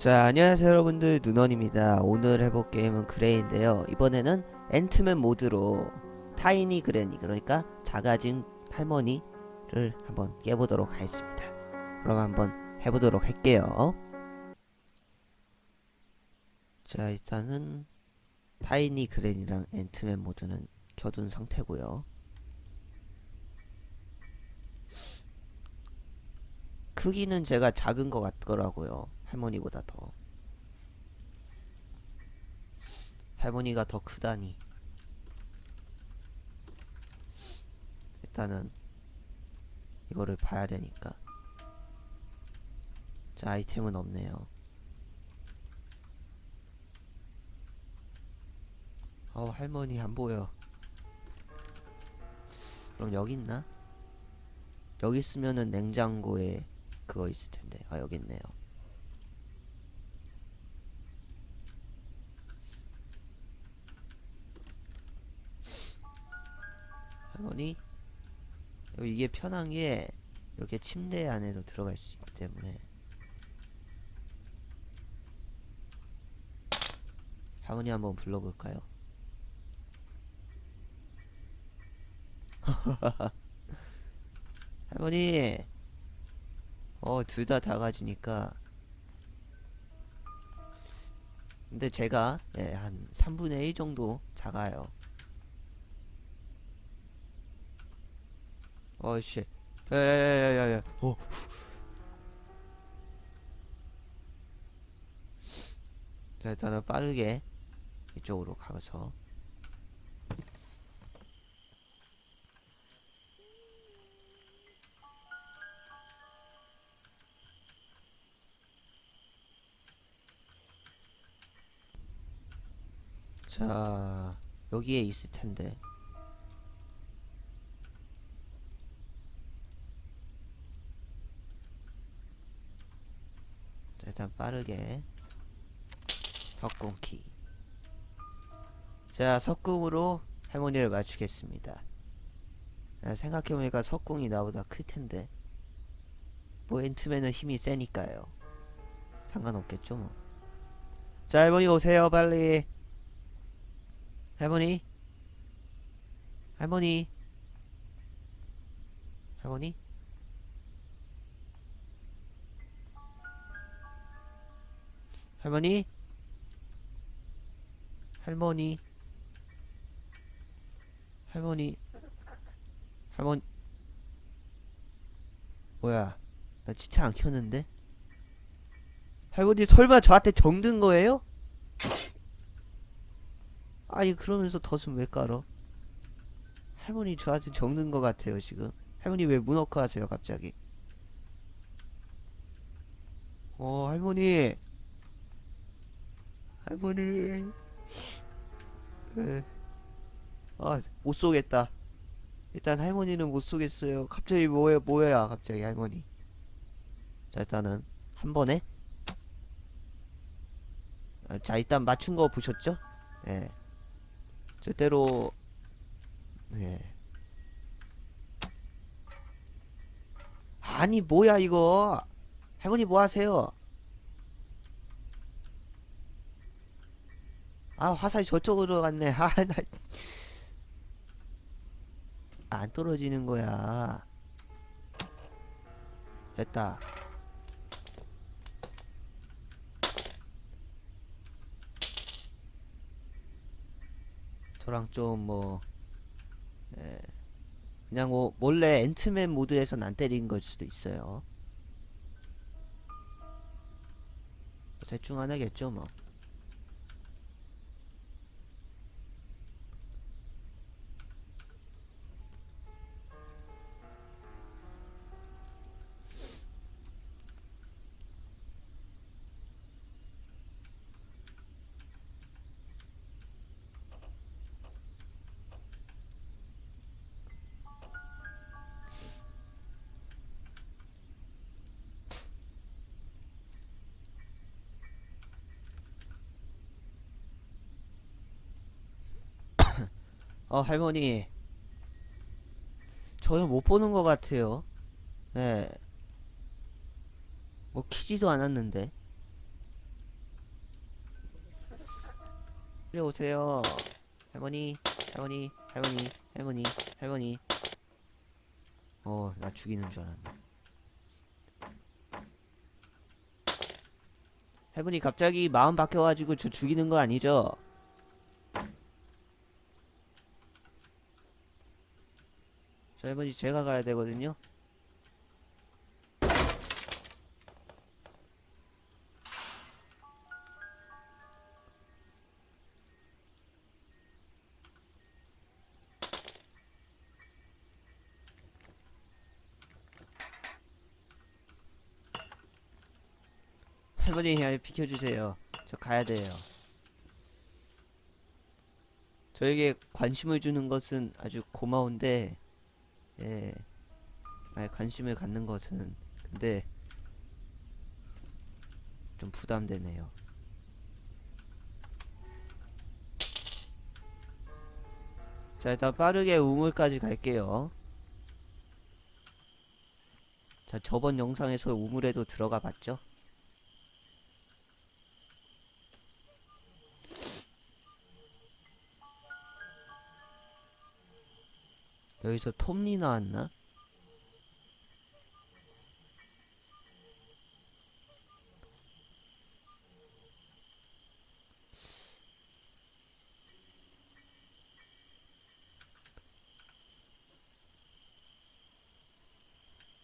자, 안녕하세요 여러분들 눈원입니다. 오늘 해볼 게임은 그레이인데요. 이번에는 앤트맨 모드로 타이니 그레니 그러니까 작아진 할머니를 한번 깨보도록 하겠습니다. 그럼 한번 해보도록 할게요. 자, 일단은 타이니 그레니랑 앤트맨 모드는 켜둔 상태고요. 크기는 제가 작은 것 같더라고요. 할머니보다 더. 할머니가 더 크다니. 일단은 이거를 봐야 되니까. 자, 아이템은 없네요. 어, 할머니 안 보여. 그럼 여기 있나? 여기 있으면은 냉장고에 그거 있을 텐데. 아, 여기 있네요. 여기 이게 편한 게 이렇게 침대 안에도 들어갈 수 있기 때문에 할머니 한번 불러볼까요? 할머니 어둘 다 작아지니까 근데 제가 예, 한 3분의 1 정도 작아요 어이씨. 야야야야야야. 어. 자, 일단은 빠르게 이쪽으로 가서. 자 여기에 있을 텐데 자, 일단 빠르게. 석궁키. 자 석궁으로 할머니를 맞추겠습니다. 아, 생각해보니까 석궁이 나보다 클텐데. 뭐 앤트맨은 힘이 세니까요. 상관없겠죠 뭐. 자 할머니 오세요 빨리. 할머니. 할머니. 할머니 할머니? 할머니? 할머니? 할머니? 뭐야 나 진짜 안 켰는데? 할머니 설마 저한테 정든 거예요? 아니 그러면서 덫은 왜 깔어? 할머니 저한테 정든 거 같아요 지금. 할머니 왜 문어크 하세요 갑자기? 어 할머니 할머니 에. 아, 못 쏘겠다. 일단 할머니는 못 쏘겠어요. 갑자기 뭐야, 뭐야, 갑자기 할머니. 자, 일단은 한 번에. 아, 자, 일단 맞춘 거 보셨죠? 예. 절대로 예. 아니, 뭐야, 이거. 할머니 뭐 하세요? 아 화살이 저쪽으로 갔네. 아나 안 떨어지는 거야. 됐다. 저랑 좀뭐 예. 그냥 뭐 몰래 앤트맨 모드에선 안 때린 걸 수도 있어요. 대충 하나겠죠 뭐 어, 할머니. 저는 못 보는 것 같아요. 네. 뭐, 키지도 않았는데. 이리 오세요. 할머니, 할머니, 할머니, 할머니, 할머니. 어, 나 죽이는 줄 알았네. 할머니 갑자기 마음 바뀌어가지고 저 죽이는 거 아니죠? 저 할머니 제가 가야 되거든요. 할머니 야, 비켜주세요. 저 가야 돼요. 저에게 관심을 주는 것은 아주 고마운데, 예, 아니, 관심을 갖는 것은 근데 좀 부담되네요. 자, 일단 빠르게 우물까지 갈게요. 자, 저번 영상에서 우물에도 들어가 봤죠? 여기서 톱니 나왔나?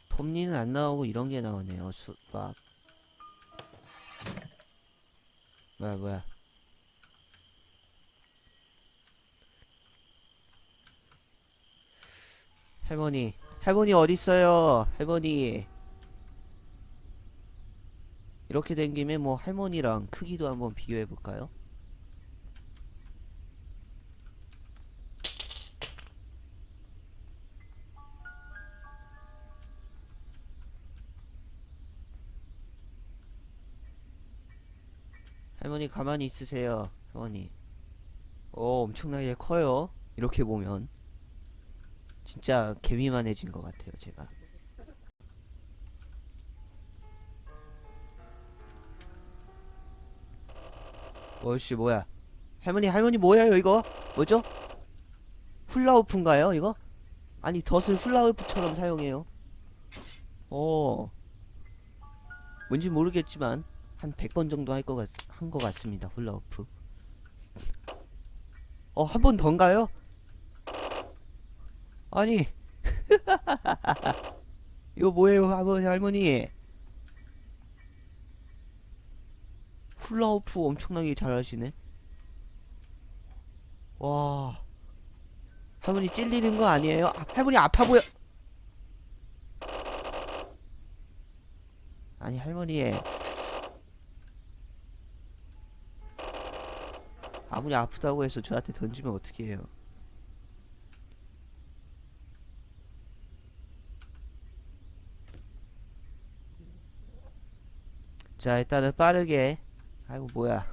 톱니는 안 나오고 이런 게 나오네요. 수박. 뭐야 뭐야. 할머니, 할머니 어디 있어요? 할머니. 이렇게 된 김에 뭐 할머니랑 크기도 한번 비교해 볼까요? 할머니 가만히 있으세요. 할머니. 오, 엄청나게 커요. 이렇게 보면. 진짜 개미만해진 것 같아요, 제가. 어씨 뭐야? 할머니 할머니 뭐예요 이거? 뭐죠? 훌라후프인가요 이거? 아니 덫을 훌라후프처럼 사용해요. 어. 뭔지 모르겠지만 한 100번 정도 할 것 같, 한 것 같습니다. 훌라후프. 어, 한 번 더인가요? 아니. 이거 뭐예요 아버지 할머니? 훌라후프 엄청나게 잘하시네. 와. 할머니 찔리는 거 아니에요? 아, 할머니 아파 보여. 아니 할머니. 아무리 아프다고 해서 저한테 던지면 어떻게 해요 자 일단은 빠르게. 아이고 뭐야.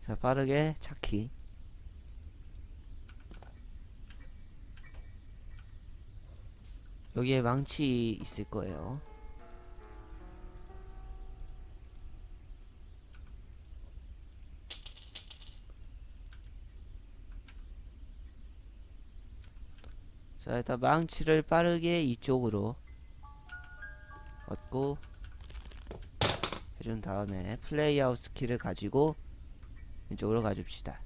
자 빠르게 찾기. 여기에 망치 있을 거예요. 자 일단 망치를 빠르게 이쪽으로 얻고 해준 다음에 플레이아웃 스킬을 가지고 이쪽으로 가줍시다.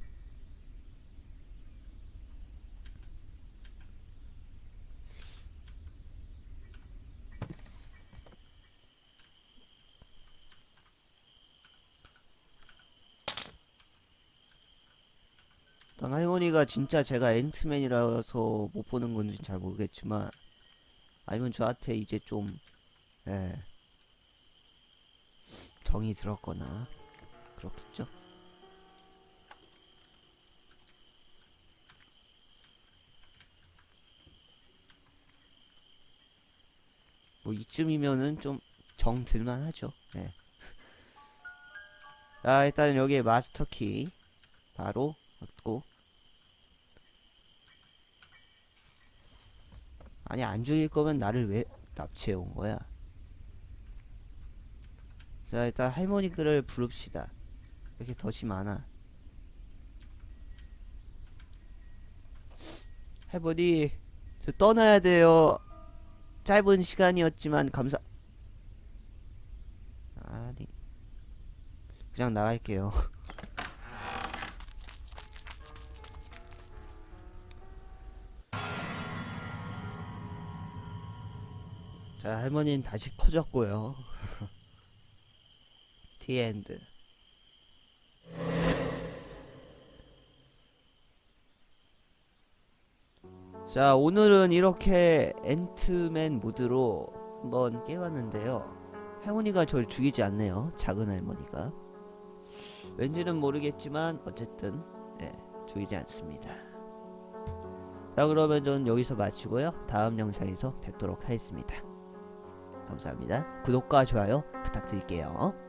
일단 할머니가 진짜 제가 앤트맨이라서 못 보는 건지 잘 모르겠지만 아니면 저한테 이제 좀 예. 정이 들었거나 그렇겠죠? 뭐 이쯤이면은 좀 정 들만 하죠. 예. 자, 일단 여기에 마스터 키 바로 얻고 아니 안 죽일 거면 나를 왜 납치해 온 거야? 자 일단 할머니들을 부릅시다. 이렇게 덫이 많아. 할머니 저 떠나야 돼요. 짧은 시간이었지만 감사 아니 그냥 나갈게요. 자 할머니는 다시 커졌고요 티엔드 자 오늘은 이렇게 앤트맨 모드로 한번 깨봤는데요. 할머니가 절 죽이지 않네요 작은 할머니가. 왠지는 모르겠지만 어쨌든 예, 죽이지 않습니다. 자 그러면 전 여기서 마치고요. 다음 영상에서 뵙도록 하겠습니다. 감사합니다. 구독과 좋아요 부탁드릴게요